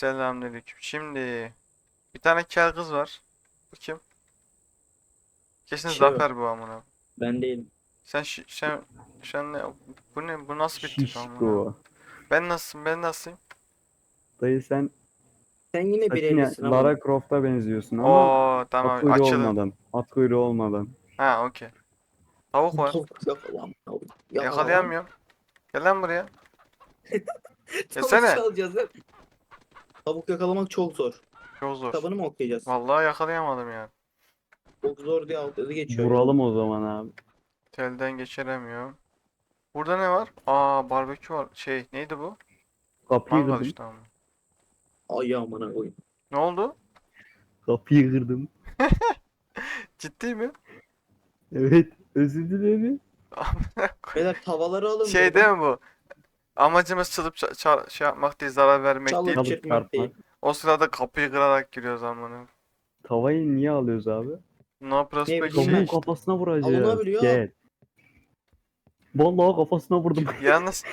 Selamünaleyküm. Şimdi bir tane kel kız var. Bu kim? Kesin Şey Zafer bu amına. Ben değilim. Sen şi- sen sen ne bu ne bu nasıl bir tip amına? Şişko. Ben nasılım? Ben nasılım? Dayı sen Sen yine bir evlisin ama. Lara Croft'a benziyorsun ama Oo at tamam kuyruğu açılın. olmadan. At kuyruğu olmadan. Ha okey. Tavuk var. Yakalayamıyorum. Gel lan buraya. Tavuk Gelsene. çalacağız hep. Tavuk yakalamak çok zor. Çok zor. Kitabını mı okuyacağız? Vallahi yakalayamadım ya. Çok zor diye alt yazı geçiyor. Vuralım o zaman abi. Telden geçiremiyorum. Burada ne var? Aa barbekü var. Şey neydi bu? Kapıyı Mangal kırdım. işte ama. Ay amına koyayım. Ne oldu? Kapıyı kırdım. Ciddi mi? Evet. Özür dilerim. Beyler tavaları alın. Şey değil mi bu? Amacımız çalıp ça- ça- şey yapmak değil, zarar vermek Çalıp değil. Çalıp çırpmak değil. O sırada kapıyı kırarak giriyoruz amına. Tavayı niye alıyoruz abi? No prospect bileyim şey Tavuğun işte. kafasına vuracağız. Alınabiliyor. Gel. Vallahi kafasına vurdum. Yalnız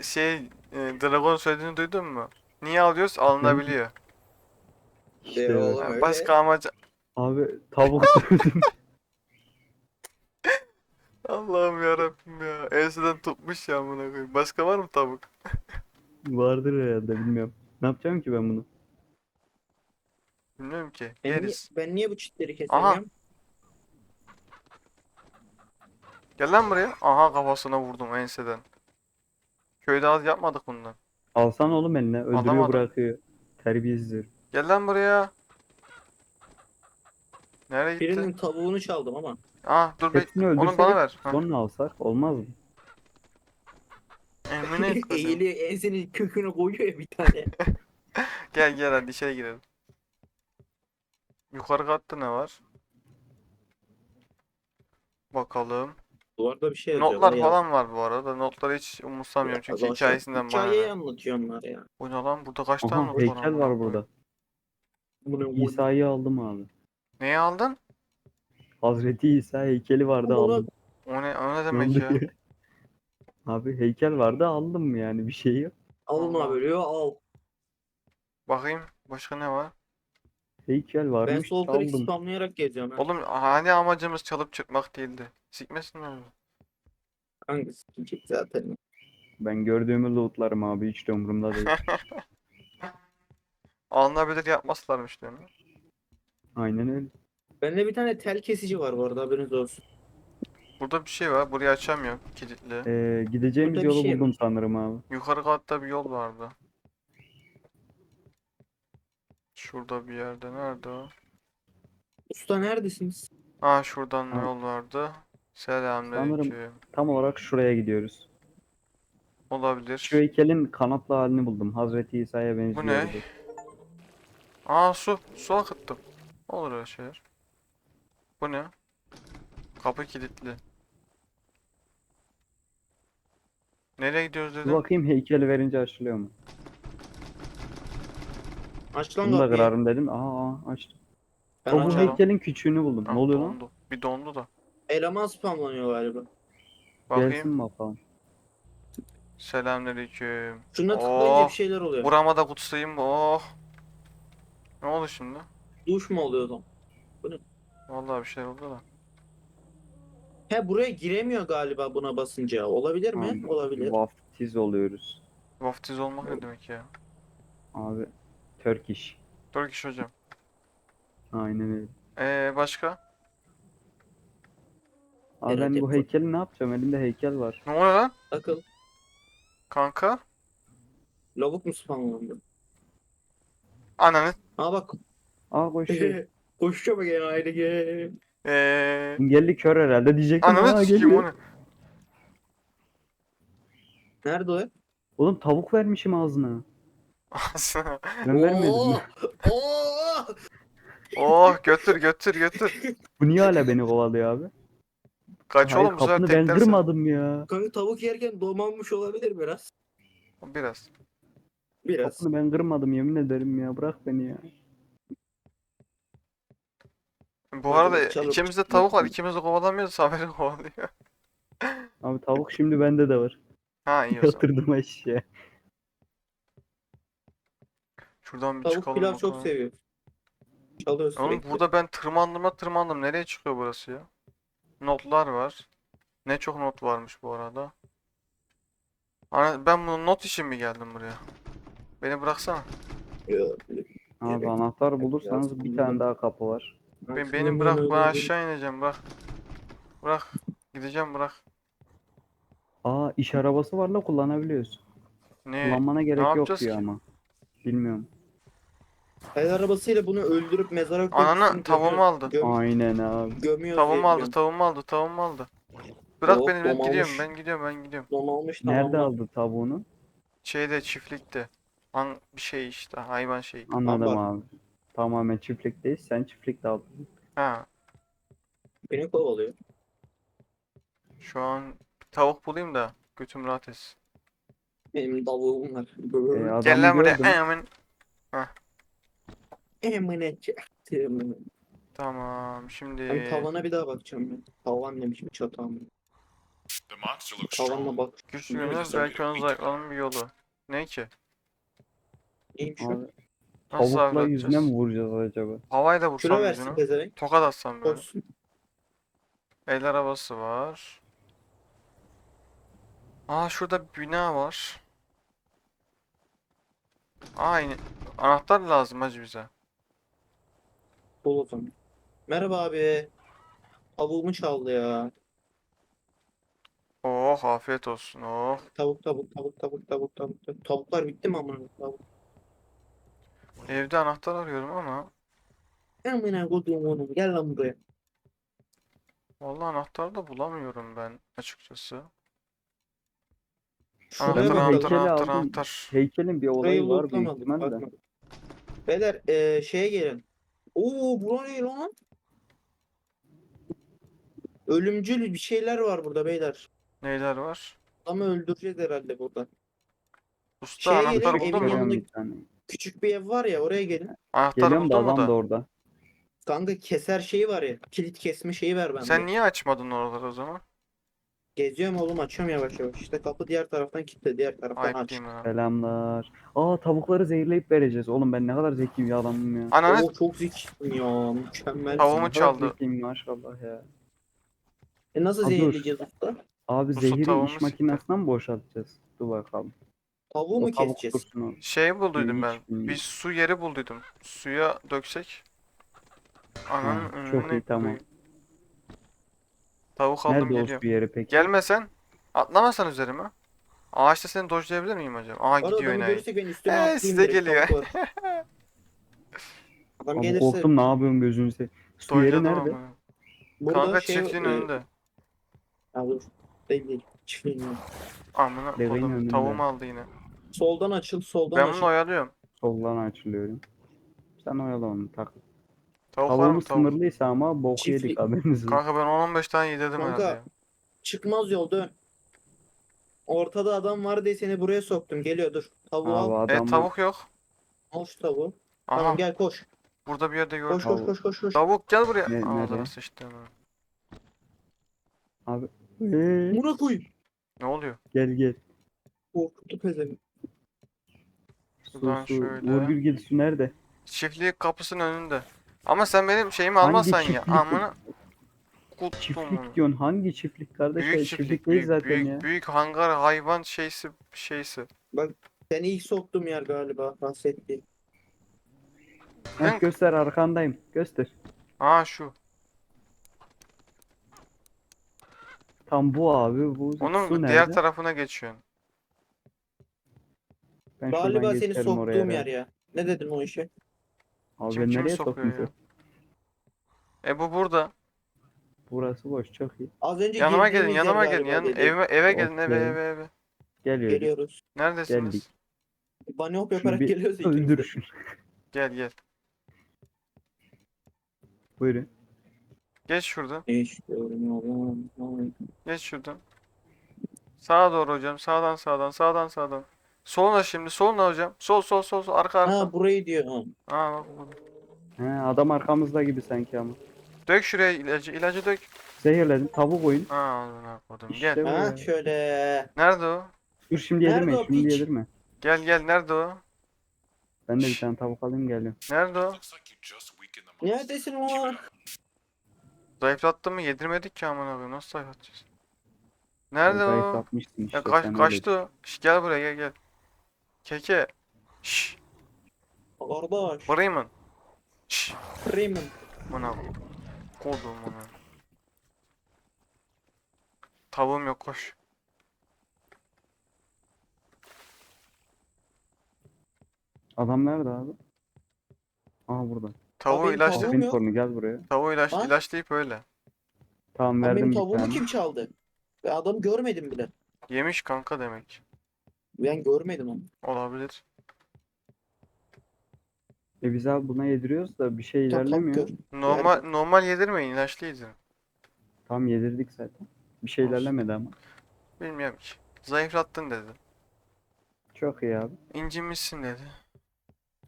şey e, Dragon söylediğini duydun mu? Niye alıyoruz? Alınabiliyor. İşte Eyvallah. Öyle. başka amacı... Abi tavuk dövdüm. Allah'ım yarabbim ya. Enseden tutmuş ya amına koyayım. Başka var mı tavuk? Vardır herhalde bilmiyorum. Ne yapacağım ki ben bunu? Bilmiyorum ki. Ben niye, Yeriz. ben niye bu çitleri Aha. kesemiyorum? Gel lan buraya. Aha kafasına vurdum enseden. Köyde az yapmadık bundan. Alsan oğlum eline. Öldürüyor Alamadım. bırakıyor. Terbiyesizdir. Gel lan buraya. Nereye gitti? Birinin tavuğunu çaldım ama. Ah dur be. Hepsini Onu bana öldürsek ver. Ha. sonra alsak olmaz mı? Emine koyayım. Eğiliyor ensenin köküne koyuyor ya bir tane. Gel gel hadi içeri girelim. Yukarı katta ne var? Bakalım. Duvarda bir şey yazıyor. Notlar falan var bu arada. Notları hiç umursamıyorum çünkü Arkadaşlar, hikayesinden bana. Hikayeyi ne. anlatıyor onlar ya. Bu ne lan? Burada kaç tane Aha not var heykel amına var koyayım? burada. Bu ne? İsa'yı aldım abi. Neyi aldın? Hazreti İsa heykeli vardı Oğlum, aldım. O ne, o ne demek ya? Abi heykel vardı aldım yani bir şey yok. Bölüyor al. Bakayım başka ne var? Heykel Ben varmış sol klik aldım. spamlayarak geziyorum. ha. Oğlum hani amacımız çalıp çıkmak değildi. Sikmesinler mi? Hangisi sikecek zaten. Ben gördüğümü lootlarım abi hiç de umurumda değil. Alınabilir yapmazlarmış diyor. Aynen öyle. Bende bir tane tel kesici var bu arada haberiniz olsun. Burada bir şey var. Burayı açamıyorum. Kilitli. Ee, gideceğimiz Burada bir yolu şey buldum sanırım abi. Yukarı katta bir yol vardı. Şurada bir yerde. Nerede o? Usta neredesiniz? Ha şuradan Ha. yol vardı. Selamünaleyküm. Tam olarak şuraya gidiyoruz. Olabilir. Şu heykelin kanatlı halini buldum. Hazreti İsa'ya Bu benziyor. ne? Aa su. Su akıttım. Olur öyle şeyler. Bu ne? Kapı kilitli. Nereye gidiyoruz dedim. bakayım heykeli verince açılıyor mu? Aç lan Bunu da kapıyı. kırarım dedim. Aa açtım. Ben O bu açarım. heykelin küçüğünü buldum. Ha, Ne oluyor lan? dondu. Bir dondu da. Eleman spamlanıyor galiba. Bakayım. Gelsin bakalım. Selamünaleyküm. Şuna tıklayınca Oh. bir şeyler oluyor. Burama da kutsayım. Oh. Ne oldu şimdi? Duş mu oluyor zaman? Vallahi bir şey oldu da. He buraya giremiyor galiba buna basınca. Olabilir mi? Abi, Olabilir. Vaftiz oluyoruz. Vaftiz olmak ne demek ya? Abi Turkish. Turkish hocam. Aynen öyle. Ee başka? Abi ben Herhalde bu bu- heykeli ne yapacağım? Elimde heykel var. Ne oluyor lan? Takıl. Kanka? Lavuk mu spamlandı? Ananı. Aa bak. Aa koşuyor. Koşuyor bak gene ayrı gel. Eee. Engelli kör herhalde diyecektim. Ananı Aa, sikeyim geliyor. o ne? Nerede o? Oğlum tavuk vermişim ağzına. Ağzına. Ben vermedim. Oo! Oo! oh götür götür götür. Bu niye hala beni kovalıyor abi? Kaç Hayır oğlum bu sefer kapını ben teklersin. kırmadım ya. Kanka tavuk yerken domanmış olabilir biraz. Biraz. Biraz. Kapını ben kırmadım yemin ederim ya. Bırak beni ya. Bu arada çalıp ikimizde tavuk var. ikimiz de kovalamıyoruz. Haberi kovalıyor. Abi tavuk şimdi bende de var. Ha iyi o zaman. Yatırdım aşağı. Şuradan bir Tavuk çıkalım pilav çok bakalım. seviyor. Çalıyor Oğlum sürekli. burada ben tırmandım da tırmandım. Nereye çıkıyor burası ya? Notlar var. Ne çok not varmış bu arada. Ana ben bunu not için mi geldim buraya? Beni bıraksana. Yok. Abi anahtar bulursanız bir tane daha kapı var. Ben, beni bırak ben aşağı ineceğim bırak. Bırak. Gideceğim bırak. Aa iş arabası var la kullanabiliyoruz. Ne? Kullanmana gerek yok diyor ki? ama. Bilmiyorum. El arabasıyla bunu öldürüp mezara koyup Ananı tavuğumu gömüyor- aldı. Göm, Aynen abi. gömüyoruz diye Tavuğumu aldı, tavuğumu aldı, tavuğumu aldı. Bırak Tavuk beni ben gidiyorum, domalmış. ben gidiyorum, ben gidiyorum. Don almış Nerede aldı tavuğunu? Şeyde çiftlikte. An bir şey işte, hayvan şeyi. Anladım Ambar. abi. Tamamen çiftlikteyiz. Sen çiftlikte aldın. Ha, Beni kovalıyor. şu an tavuk bulayım da götüm rahat etsin. Benim tavuğum var. Ee, adamı Gel lan buraya. gördüm. Hemen. Emine çektim. Tamam, şimdi Ben tavana bir daha bakacağım ben. Tavan demişim çatağım. The monster looks Tavanla strong. bak. güç yönümüz belki onun zayıflanın bir yolu. Ne ki? Neymiş o? Abi, Nasıl tavukla yüzüne mi avlatacağız? vuracağız acaba? Havayla vursam versin yüzünü. pezevenk. Tokat atsam böyle. El arabası var. Aa şurada bir bina var. Aynı. Anahtar lazım hacı bize. O zaman. Merhaba abi. Tavuğumu çaldı ya. Oh afiyet olsun. Oh. Tavuk tavuk tavuk tavuk tavuk tavuk. tavuk. Tavuklar bitti mi amına? Tavuk. Evde anahtar arıyorum ama Amına koduğum onu. Gel lan buraya. vallahi anahtar da bulamıyorum ben açıkçası. Şuraya Anahtar, bakalım. anahtar, heykeli anahtar, aldım. anahtar. Heykelin bir Burayı olayı var büyük lootlamadım, ihtimalle. bakmadım. Beyler eee şeye gelin. Oo bura ne lan? Ölümcül bir şeyler var burada beyler. Neyler var? Adamı öldüreceğiz herhalde burada. Usta Şeye anahtar buldun evin mu? Yanında- bir tane. Küçük bir ev var ya oraya gelin. Anahtar Geliyorum da buldun mu adam da da? orada. Kanka keser şeyi var ya. Kilit kesme şeyi ver bende. Sen niye açmadın oraları o zaman? Geziyorum oğlum açıyorum yavaş yavaş. İşte kapı diğer taraftan kilitli diğer taraftan Ayıp aç. değil mi lan? Selamlar. Aa tavukları zehirleyip vereceğiz. Oğlum ben ne kadar zeki bir adamım ya. Ananı Oo çok zekisin ya mükemmel. Tavuğumu Ne kadar çaldı. zekiyim maşallah ya. E nasıl dur. zehirleyeceğiz usta? Abi Su zehiri iş sikti. makinesinden mi boşaltacağız? Dur bakalım. Tavuğu mu tavuk keseceğiz? dursun o. şey bulduydum ben. Bir bilmiyorum. su yeri bulduydum. Suya döksek. Ananın Ha, çok önüne iyi, tamam. Tavuk aldım Nerede o geliyorum. su yeri peki? Gelmesen. Atlamasan üzerime. Ağaçta seni dojlayabilir miyim acaba? Aa Bana gidiyor adamı enayi. ben Ee, atlayayım size direkt geliyor. Adam Abi gelirse korktum ne yapıyorsun gözünü seveyim. Su yeri Dojladım nerede? ama. burada Kanka şey çiftliğin e, önünde. Ya dur. Değil değil. Çiftliğin önünde. Amına Devrenin koydum. önünde. Tavuğumu aldı yine. Soldan açıl soldan Ben açıl. bunu oyalıyorum. Soldan açılıyorum. Sen oyala onu tak. Tavuk var mı Tavuğumuz tavuk? sınırlıysa ama bok Çiftlik- yedik haberiniz olsun. Kanka ben 10-15 tane yedirdim Kanka, herhalde ya. Çıkmaz yol dön. Ortada adam var diye seni buraya soktum. Geliyor dur. Tavuğu Abi al. E adam tavuk yok. Al şu tavuğu. Aha Tamam gel koş. burada bir yerde gördüm. Koş koş Tavuk. koş koş koş. Tavuk gel buraya. Ne- Ağzına nereye? sıçtım. ha. abi. Ee, Buna koy. Ne oluyor? gel gel. Korkuttu pezevenk. Su Buradan su. şöyle. Git su nerede? Çiftliği kapısının önünde. Ama sen benim şeyimi Hangi almazsan ya. çiftlik? Amına. Çiftlik diyorsun. Hangi çiftlik kardeş? Büyük Ya, çiftlik, çiftlikteyiz büyük, zaten büyük, ya. büyük hangar hayvan şeysi şeysi. Seni ilk soktum yer galiba. Bahsetti. Heh, göster arkandayım. Göster. Aa şu. Tam bu abi. Bu Onun su diğer nerede? tarafına geçiyorsun. Ben şuradan Galiba seni geçerim soktuğum oraya yer ya. Ne dedin o işe? Abi Kim ben kimi nereye sokuyor soktum ya? E bu burada. Burası boş çok iyi. Az önce Yanıma gelin, girdiğimiz yer yanıma gelin. galiba Yan, dedi. evime, eve gelin, eve, Okey. eve, eve. Geliyor. Geliyoruz. Neredesiniz? Geldik. Bunny hop Şunu yaparak bir geliyoruz ikimiz de. öldür şunu. Gel gel. Buyurun. Geç şuradan. İstiyorum. Geç şuradan. Sağa doğru hocam. Sağdan sağdan, sağdan sağdan. Soluna şimdi, soluna hocam. Sol sol sol, sol. arka arka. Ha burayı diyor. Ha. Aa bak burada. He, adam arkamızda gibi sanki ama. Dök şuraya ilacı, ilacı dök. Zehirledim. Tavuk oyun. Aa ağzına koydum. İşte Gel. bu. Ha şöyle. Nerede o? Dur şimdi Nerede yedirme. o Şimdi piç? yedirme. Gel gel, nerede o? Ben de bir tane tavuk alayım geliyorum. Nerede o? Neredesin up. Zayıflattı mı? Yedirmedik ki amına koyayım. Nasıl zayıflatacağız? Nerede o? Zayıflatmışsın işte Ya kaç, sen kaçtı o? Şş, gel buraya gel gel. Keke. Şş, Kardeş. Bremen. Şş, Freeman. amına Kodum onu. Tavuğum yok koş. Adam nerede abi? Aa burada. Tavuğu benim ilaçla tavuğum- Winform'u gel buraya. tavuğu ilaç Lan. ilaçlayıp öyle. Tamam Lan verdim benim bir tavuğumu tane. kim çaldı? Ben adamı görmedim bile. Yemiş kanka demek. Ben görmedim onu. Olabilir. E biz abi buna yediriyoruz da bir şey ilerlemiyor. gör. Normal normal yedirmeyin, ilaçlı yedirin. Tam yedirdik zaten. Bir şey Olsun. ilerlemedi ama. Bilmiyorum ki. Zayıflattın dedi. Çok iyi abi. İncinmişsin dedi.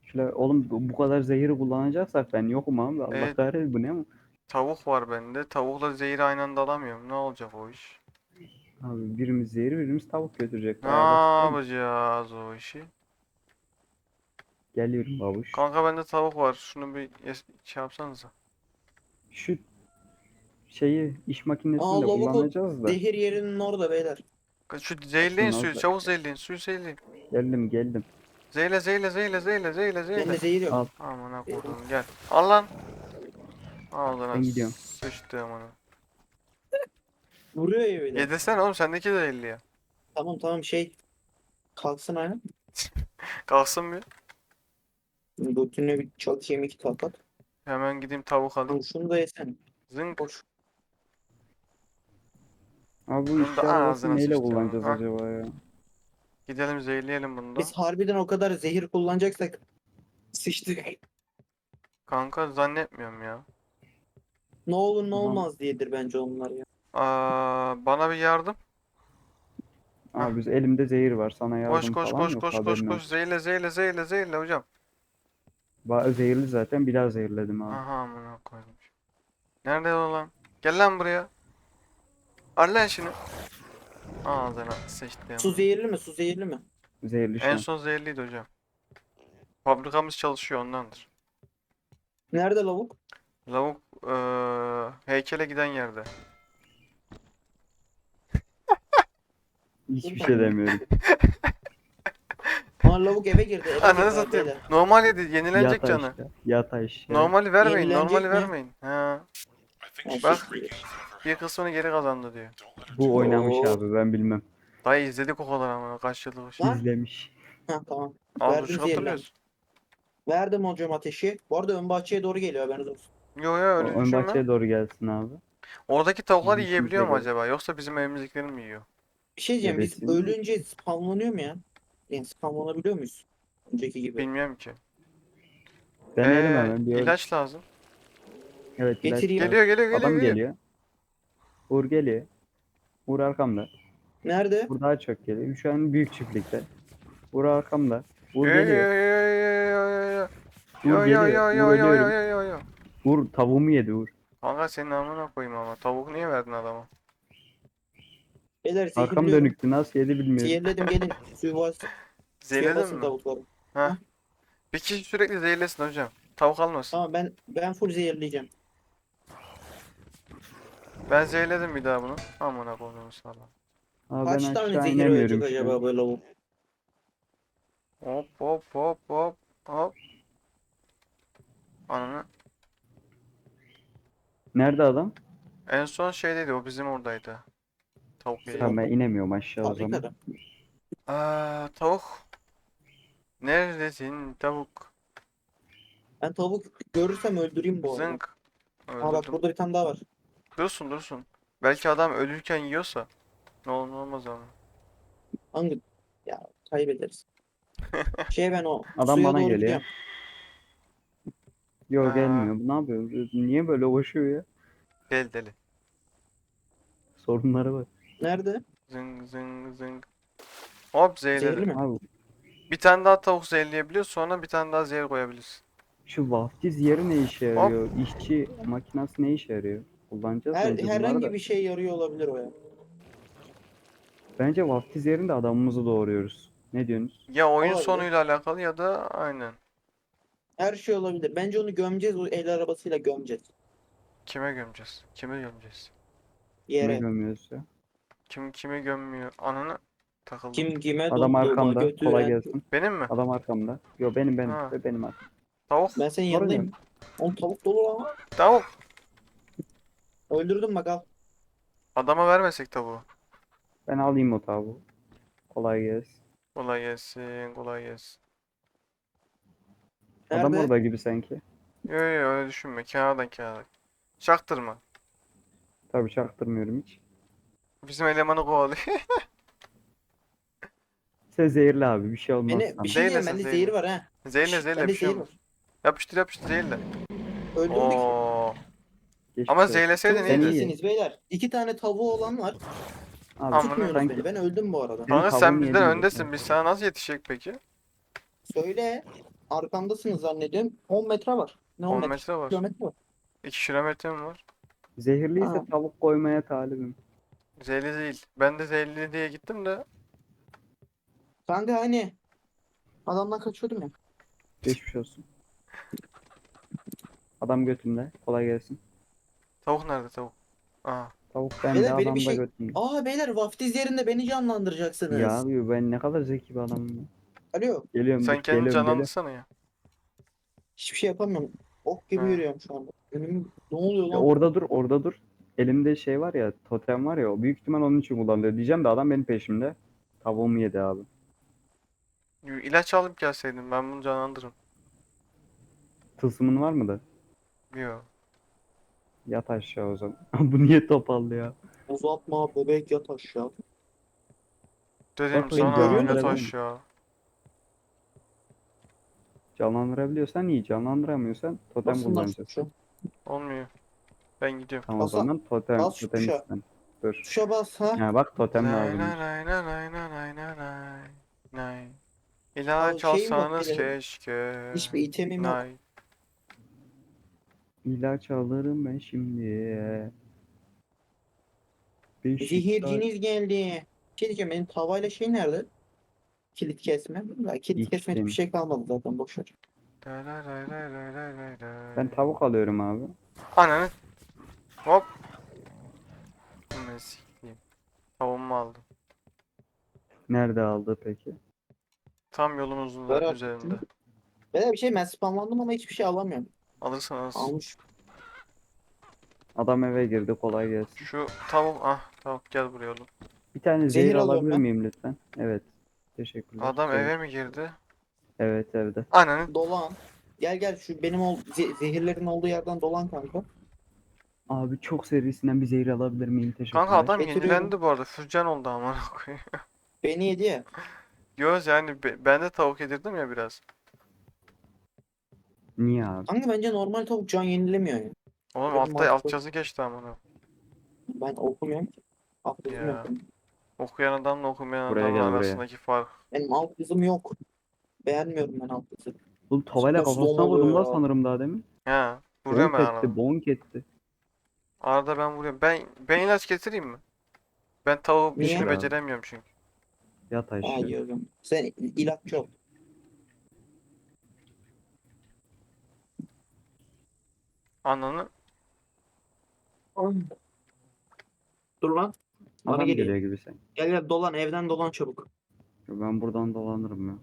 Şöyle, oğlum bu bu kadar zehiri kullanacaksak ben yokum abi. Allah Evet. kahretsin bu ne mi? Tavuk var bende. Tavukla zehri aynı anda alamıyorum. Ne olacak o iş? Abi birimiz zehir birimiz tavuk götürecek. Ne yapacağız o işi? Geliyorum babuş. Kanka bende tavuk var. Şunu bir şey yapsanıza. Şu şeyi iş makinesini Aa, de lavuk o- kullanacağız da. Zehir yerinin orada beyler. Şu zehirleyin suyu. olacak. Çabuk zehirleyin. Suyu zehirleyin. Geldim geldim. Zeyle zeyle zeyle zeyle zeyle Bende zeyle. zehir yok. Al. Amına Zehir koydum gel. Al lan. Ağzına Ben gidiyorum. sıçtı amına. Vuruyor ya böyle. Yedirsene oğlum sendeki de 50 ya. Tamam tamam şey. Kalksın ayağa. Kalksın bir. Götüne bir çakayım iki kapat. Hemen gideyim tavuk alayım. Şunu da yesene. Zınk. Boş. Abi bu Bunu da arabası ağzına neyle sıçtım. kullanacağız Ha. acaba ya? Gidelim zehirleyelim bunu da. Biz harbiden o kadar zehir kullanacaksak sıçtık. Kanka zannetmiyorum ya. Ne olur ne Tamam. olmaz diyedir bence onlar ya. Aa, bana bir yardım. Abi biz elimde zehir var sana yardım Koş koş falan koş yok koş koş koş. olsun. Zeyle zeyle zeyle zeyle hocam. Ba- Zehirli zaten bir daha zehirledim abi. Aha amına koydum. Nerede o lan? Gel lan buraya. Al lan şunu. Ağzına sıçtım. Su zehirli mi? Su zehirli mi? Zehirli şu En an. son zehirliydi hocam. Fabrikamız çalışıyor ondandır. Nerede lavuk? Lavuk eee, heykele giden yerde. Hiçbir şey demiyorum. Aa lavuk eve girdi. Eve Ananı girdi satayım. beyler. Normal yedi, yenilenecek Yatay canı. işte. Yatay işte. Normali vermeyin, Yenilenecek normali mi? vermeyin. Ha, Bak. bir head. kısmını geri kazandı diyor. Bu oynamış Oo. abi ben bilmem. Dayı izledik o kadar ama kaç yıllık şey. Lan. İzlemiş. Ha tamam. Verdim şu zehirlen. hatırlıyorsun. Verdim hocam ateşi. Bu arada ön bahçeye doğru geliyor haberiniz olsun. Yo yo öyle O ön düşünme. bahçeye doğru gelsin abi. Oradaki tavukları Bizim yiyebiliyor mu acaba? Yoksa bizim elimizdekileri mi yiyor? Bir şey diyeceğim biz bilmiyorum. ölünce spamlanıyor mu ya? Yani spamlanabiliyor muyuz? Önceki gibi. Bilmiyorum ki. Deneyelim Ee, hemen bir ilaç lazım. Evet ilaç Getireyim. lazım. Geliyor geliyor geliyor. Adam geliyor. geliyor. Uğur geliyor. Uğur arkamda. Nerede? Uğur daha çok geliyor. Şu an büyük çiftlikte. Uğur arkamda. Uğur Yo yo geliyor. yo yo yo yo yo. Uğur Yo yo geliyor. yo Uğur yo yo yo ölüyorum. yo yo. Uğur tavuğumu yedi Uğur. Kanka senin amına koyayım ama. Tavuk niye verdin adama? Beyler Arkam zehirliyorum. dönüktü nasıl yedi bilmiyorum. Zehirledim gelin. Suyu bas. Suya Zehirledin basın mi? tavukları. Bir kişi sürekli zehirlesin hocam. Tavuk almasın. Tamam ben ben full zehirleyeceğim. Ben zehirledim bir daha bunu. Amına koyayım sana. Abi Kaç ben tane aşağı zehir inemiyorum ölecek şu an. acaba bu lavuk? Hop hop hop hop hop. Ananı. Nerede adam? En son şeydeydi o bizim oradaydı. Tavuk yedi. Tamam ben inemiyorum aşağı o zaman. Fabrikada. Aa, tavuk. Neredesin tavuk? Ben tavuk görürsem öldüreyim bu arada. Zınk. Ha bak Öldürdüm. burada bir tane daha var. Dursun dursun. Belki adam ölürken yiyorsa. Ne olur ne olmaz ama. Hangi? Ya kaybederiz. şey ben o Adam suya bana doğru geliyor. gidiyorum. Yok Ha. gelmiyor. Bu ne yapıyor? Niye böyle koşuyor ya? Deli deli. Sorunları var. Nerede? Zıng zıng zıng. Hop Zehirli zehirledim. mi? Abi Bir tane daha tavuk zehirleyebiliyor sonra bir tane daha zehir koyabilirsin. şu vaftiz yeri ne işe yarıyor? İşçi makinası ne işe yarıyor? Kullanacağız Her, bence bunları herhangi da. bir şey yarıyor olabilir o ya. Bence vaftiz yerinde adamımızı doğuruyoruz. Ne diyorsunuz? Ya oyun Olabilir. sonuyla alakalı ya da aynen. Her şey olabilir. Bence onu gömeceğiz. O el arabasıyla gömeceğiz. Kime gömeceğiz? Kimi gömeceğiz? Kime Yere. gömüyoruz ya? Kim kimi gömmüyor? Ananı takıldı. Kim kime Adam arkamda. götüren- Kolay gelsin. Benim mi? Adam arkamda. Yo benim benim. Ha. Benim arkamda. Tavuk. Ben senin Oraya yanındayım. Oğlum tavuk dolu lan. Tavuk. Öldürdüm bak al. Adama vermesek tavuğu. Ben alayım o tavuğu. Kolay gelsin. Kolay gelsin, kolay gelsin. Adam Nerede? orada gibi sanki. Yo yo öyle düşünme. Kenardan kenardan. Çaktırma. Tabii çaktırmıyorum hiç. Bizim elemanı kovalıyor. Sen zehirli abi bir şey olmaz. Beni, bir şey diyeyim Zehirlesin, bende zehir var ha. Zeyle Şşt, zeyle bende bir şey zehir olmaz. var. Yapıştır yapıştır zeyle. Öldürdük. Oo. Geçmiş Ama olsun. zeyleseydin Çok Sen iyiydi. iyisiniz beyler. İki tane tavuğu olan var. Abi Tutmuyorsunuz sanki beni. Ben öldüm bu arada. Senin Kanka sen bizden yedi öndesin. Biz sana nasıl yetişecek peki? Söyle. Arkamdasınız zannediyorum. 10 metre var. Ne 10, 10 metre? metre var. Kilometre var. 2 kilometre mi var? zehirliyse Ha. tavuk koymaya talibim. Zeyli değil. Ben de zeyli diye gittim de. Kanka hani adamdan kaçıyordum ya. Geçmiş olsun. Adam götümde. Kolay gelsin. Tavuk nerede tavuk? Aa. Tavuk bende Beyler, benim adam bir da şey- götümde. Aa beyler vaftiz yerinde beni canlandıracaksınız. Ya abi ben ne kadar zeki bir adamım ya. Alo. Geliyorum Sen dur, kendini geliyorum, geliyorum. canlandırsana ya. Hiçbir şey yapamıyorum. Ok gibi Ha. yürüyorum şu anda. Önüm ne oluyor Ya lan? orada dur orada dur. Elimde şey var ya totem var ya o büyük ihtimal onun için kullanılıyor. Diyeceğim de adam benim peşimde. Tavuğumu yedi abi. İlaç alıp gelseydin ben bunu canlandırırım. Tılsımın var mı da? Yok. Yat aşağı o zaman. Bu niye topaldı ya? Uzatma bebek yat aşağı. Dedim Bak, beni sana görüyor yat musun? aşağı. Canlandırabiliyorsan iyi. Canlandıramıyorsan totem Nasıl kullanacağız. Olmuyor. Ben gidiyorum. Tamam o zaman totem, bas şu totem tuşa. istem. Dur. Tuşa bas ha. Ha bak totem Nay, lazım. İlaç Aa, şeyim yok olsanız keşke. Hiçbir itemim yok. İlaç alırım ben şimdi. Beşiktaş- şey Zehirciniz geldi. Bir Şey diyeceğim benim tavayla şey nerede? Kilit kesme. Ya, kilit kesme hiçbir İçtim. şey kalmadı zaten boş ver. Ben tavuk alıyorum abi. Ananı Hop. Ben sikeyim. Tavuğumu aldım. Nerede aldı peki? Tam yolumuzun Ver da artık. üzerinde. Böyle bir şey ben spamlandım ama hiçbir şey alamıyorum. Alırsın alırsın. Almış. Adam eve girdi kolay gelsin. Şu tavuk ah tavuk gel buraya oğlum. Bir tane Zehir zehir alıyorum alabilir ben. miyim lütfen? Evet. Teşekkürler. Adam Evet. eve mi girdi? Evet evde. Ananı. Dolan. Gel gel şu benim ol ze- zehirlerin olduğu yerden dolan kanka. Abi çok serisinden bir zehir alabilir miyim? Teşekkürler. Kanka adam Getiriyorum. yenilendi bu arada. Fürcan oldu amına koyayım. Beni yedi ya. Göz yani be- ben de tavuk yedirdim ya biraz. Niye abi? Kanka bence normal tavuk can yenilemiyor ya. Oğlum Benim altta alt yazı geçti amına. Ben okumuyorum ki. Alt yazım Ya. yok. benim. Okuyan adamla okumayan Buraya adam gel, buraya. arasındaki fark. Benim alt yazım yok. Beğenmiyorum ben alt yazı. Oğlum tavayla Nasıl kafasına oluyor vurdum da ya? sanırım daha demin. He. Vuruyorum Bonk ben etti, arada. bonk etti. Arada ben vuruyorum. Ben ben ilaç getireyim mi? Ben tavuğu Niye? işini beceremiyorum çünkü. Yat Ha aşağı. yiyorum. Sen ilaççı ol. Ananı. Dur lan. Bana Adam geliyor. geliyor gibi sen. Gel gel dolan evden dolan çabuk. Ben buradan dolanırım ya.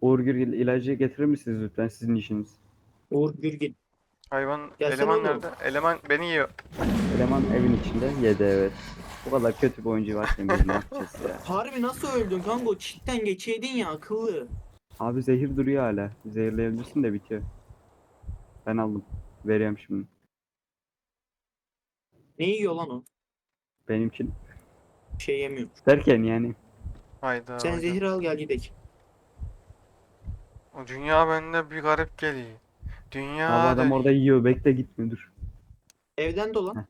Uğur Gürgil ilacı getirir misiniz lütfen sizin işiniz? Uğur Gürgin. Hayvan Gelsene eleman oğlum. nerede? Eleman beni yiyor. Eleman evin içinde yedi evet. Bu kadar kötü bir oyuncu varken biz ne yapacağız ya? Harbi nasıl öldün kanka? O çitten geçeydin ya akıllı. Abi zehir duruyor hala. Zehirleyebilirsin de bitiyor. Ben aldım. Veriyorum şimdi. Ne yiyor lan o? Benim için. Bir şey yemiyor. Derken yani. Hayda. Sen hayda. zehir al gel gidelim. O dünya bende bir garip geliyor. Dünya Abi adam orada yiyor. Bekle gitme dur. Evden dolan.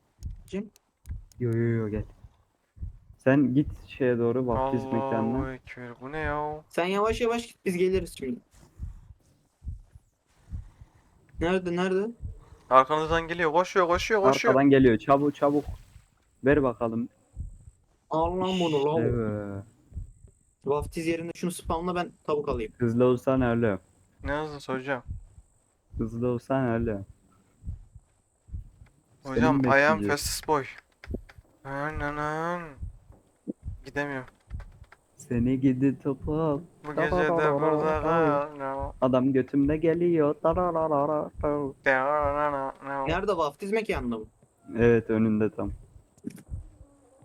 Yo yo yo gel. Sen git şeye doğru vaftiz mekanına. Ekber. Bu ne ya? Sen yavaş yavaş git biz geliriz şimdi. Nerede nerede? Arkanızdan geliyor. Koşuyor, koşuyor, koşuyor. Arkadan geliyor. Çabuk çabuk. Ver bakalım. Al lan bunu lan. Evet. Vaftiz yerinde şunu spamla ben tavuk alayım. Hızlı olsan öyle. Ne hızlı soracağım. Hızlı olsan öyle. Hocam I am bekleyeceğiz. fastest boy. Ananın. Gidemiyorum. Seni gidi topal. Bu gece de burada kal. Adam götümde geliyor. Tarararara. Nerede vaftiz mekanında mı? Evet önünde tam.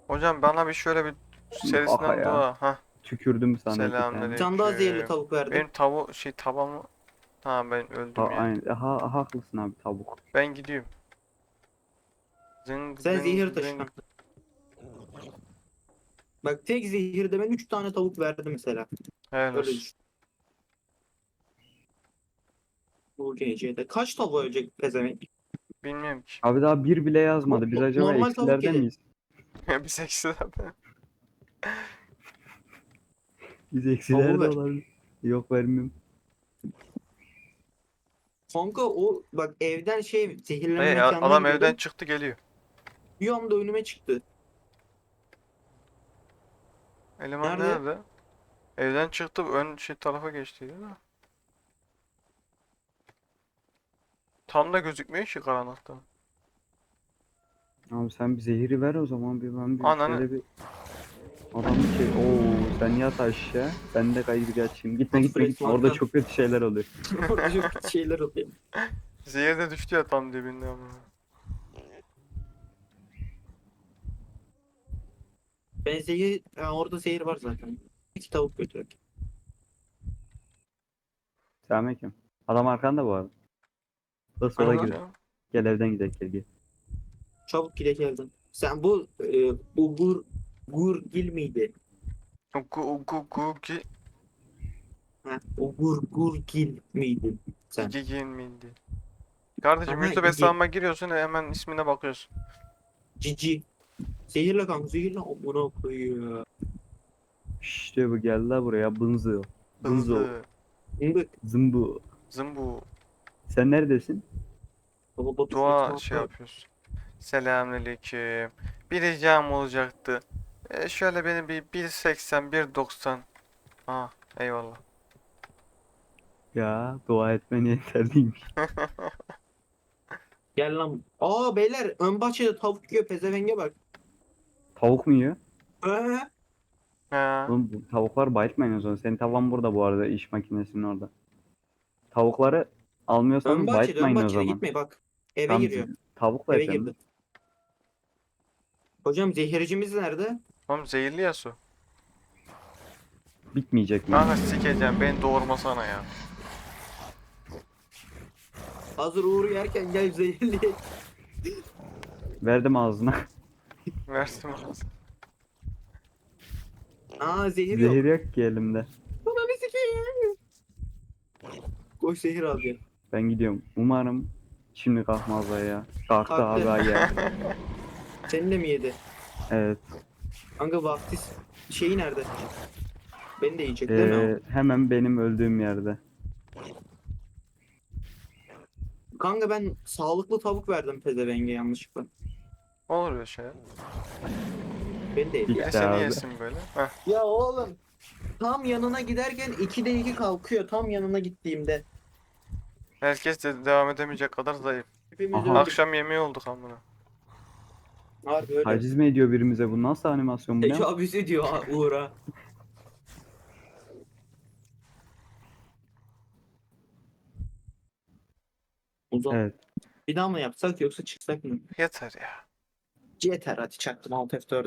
Hocam bana bir şöyle bir serisinden Aha ya. dua. Hah. Tükürdüm sana. Selamünaleyküm. Tane daha zehirli tavuk verdim. Benim tavu şey tabamı Tamam ben öldüm Ha, ya. aynen. Ha, haklısın abi tavuk. Ben gidiyorum. Zıng, Sen zıng, zehir taşına. Bak tek zehirde ben 3 tane tavuk verdim mesela. Helal Öyle olsun. düşün. Bu gecede kaç tavuk ölecek pezevenk? Bilmiyorum ki. Abi daha bir bile yazmadı. Biz acaba normal tavuk eksilerde yedi. miyiz? Biz eksiden. Biz eksilerde ver. olabilir. Yok vermiyorum. Kanka o bak evden şey zehirlenme Hey, mekanına adam evden çıktı geliyor. Bir anda önüme çıktı. Eleman Nerede? nerede? Evden çıktı ön şey tarafa geçti değil mi? Tam da gözükmüyor ki karanlıkta. Abi sen bir zehiri ver o zaman bir ben bir Ananı- şöyle bir Adam şey ooo sen yat aşağı ben de kaydı geçeyim. Gitme gitme gitme orada çok kötü şeyler oluyor. Orada çok kötü şeyler oluyor. Zehir de düştü ya tam dibinde ama. Ben zehir, ha, orada zehir var zaten. İki tavuk götürek. Selamünaleyküm. Adam arkanda bu arada. Da sola gir. Gel evden gidelim gel gel. Çabuk gidek evden. Sen bu e, Ugur Gurgil miydi? Ugu ugu ki Ha, Ugur Gurgil miydi? Sen. Gigin miydi? Kardeşim Aha, YouTube hesabıma giriyorsun hemen ismine bakıyorsun. Cici. Zehirle kanka zehirle amına koyuyor. İşte bu geldi la buraya bınzı. Bınzo. Hızlı. Indık. Zımbu. Zımbu. Sen neredesin? Baba Dua şey yapıyorsun. Selamünaleyküm. Bir ricam olacaktı. E, şöyle beni bir 1.80 1.90. Aa eyvallah. Ya dua etmen yeterliymiş. Gel lan. Aa beyler ön bahçede tavuk yiyor pezevenge bak. Tavuk mu yiyor? Ee, Ha. Oğlum bu tavuklar bayıltmayın o zaman. Senin tavan burada bu arada iş makinesinin orada. Tavukları ön almıyorsanız bahçede ön bayıltmayın o bahçede zaman. gitme bak. Eve Tamam, giriyor. Tavuk da Eve efendim. girdi. Hocam zehircimiz nerede? Oğlum zehirli ya su. Bitmeyecek mi? Kanka sikeceğim beni doğurmasana ya. Hazır Uğur yerken gel zehirli. Verdim ağzına. Versin ağzına. Aa zehir yok. Zehir yok ki elimde. Bana bir sikeyim. Koş zehir gel. Ben gidiyorum. Umarım şimdi kalkmazlar ya. Kalktı Kalktı. abi ya. Seni de mi yedi? Evet. Kanka vaftiz şeyi nerede? Beni de yiyecek değil mi? Ee, hemen benim öldüğüm yerde. o? Kanka ben sağlıklı tavuk verdim pezevenge yanlışlıkla. Olur öyle şey. ya. Beni de yedi. Biri İşte seni abi. yesin böyle. Heh. Ya oğlum tam yanına giderken 2'de 2 kalkıyor tam yanına gittiğimde. Herkes de devam edemeyecek kadar zayıf. Hepimiz Aha. öldük. Akşam yemeği olduk amına. Harbi öyle. Taciz mi ediyor birimize bu? Nasıl animasyon bu ne? Tecavüz ediyor ha- Uğur'a. Uzan. Evet. Bir daha mı yapsak yoksa çıksak mı? Yeter ya. Yeter hadi çaktım alt F4.